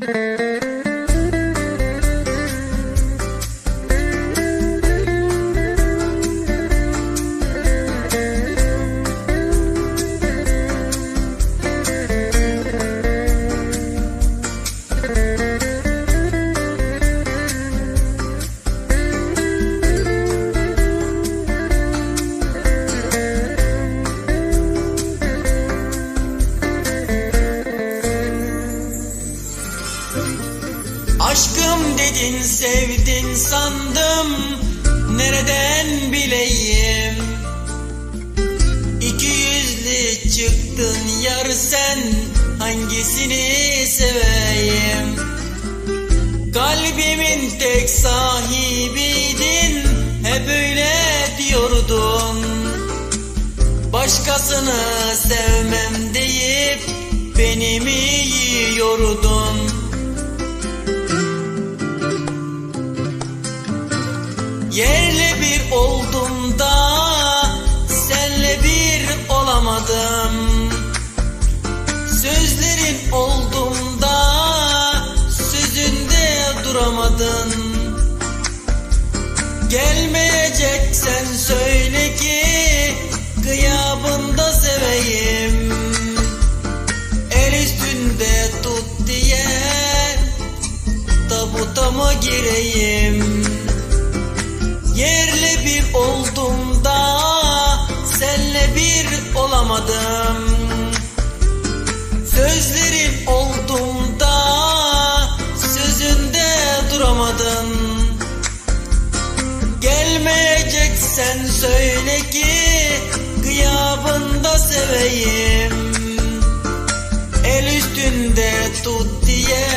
Música Aşkım dedin sevdin sandım. Nereden bileyim? İki yüzlü çıktın yar sen. Hangisini seveyim? Kalbimin tek sahibiydin Hep öyle diyordun. Başkasını sevmem deyip Beni mi yiyordun Yerle bir oldum da senle bir olamadım. Sözlerin oldum da sözünde duramadın Gelmeyeceksen söyle ki gıyabında seveyim. El üstünde tut diye tabuta gireyim Yerle bir oldum da senle bir olamadım. Sözlerin oldum da sözünde duramadın Gelmeyeceksen söyle ki gıyabında seveyim. El üstünde tut diye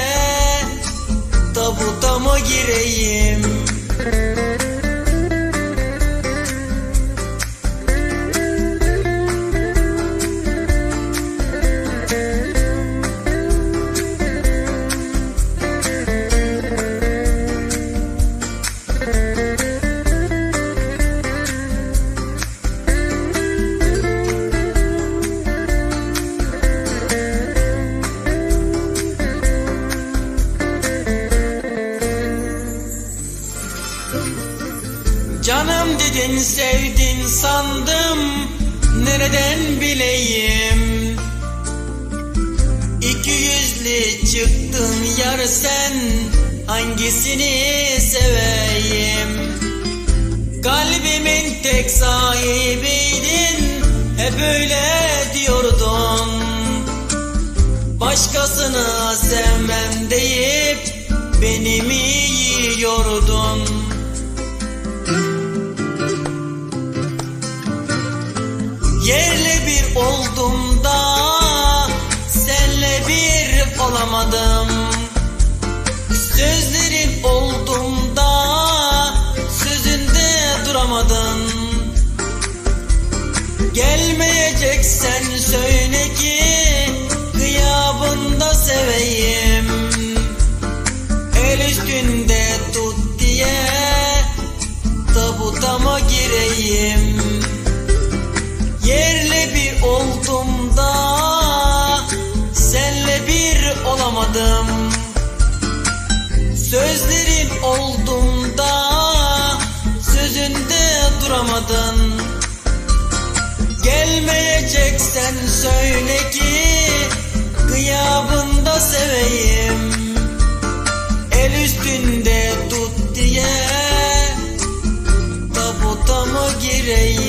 tabuta mı gireyim Dedin sevdin sandım. Nereden bileyim? İki yüzlü çıktın yar sen. Hangisini seveyim? Kalbimin tek sahibiydin. Hep öyle diyordun. Başkasını sevmem deyip Beni mi yiyordun oldum da senle bir olamadım. Sözlerin oldum da sözünde duramadın Gelmeyeceksen söyle ki gıyabında seveyim. El üstünde tut diye tabutama gireyim Sözlerin oldum da sözünde duramadın. Gelmeyeceksen söyle ki gıyabında seveyim. El üstünde tut diye tabuta mı gireyim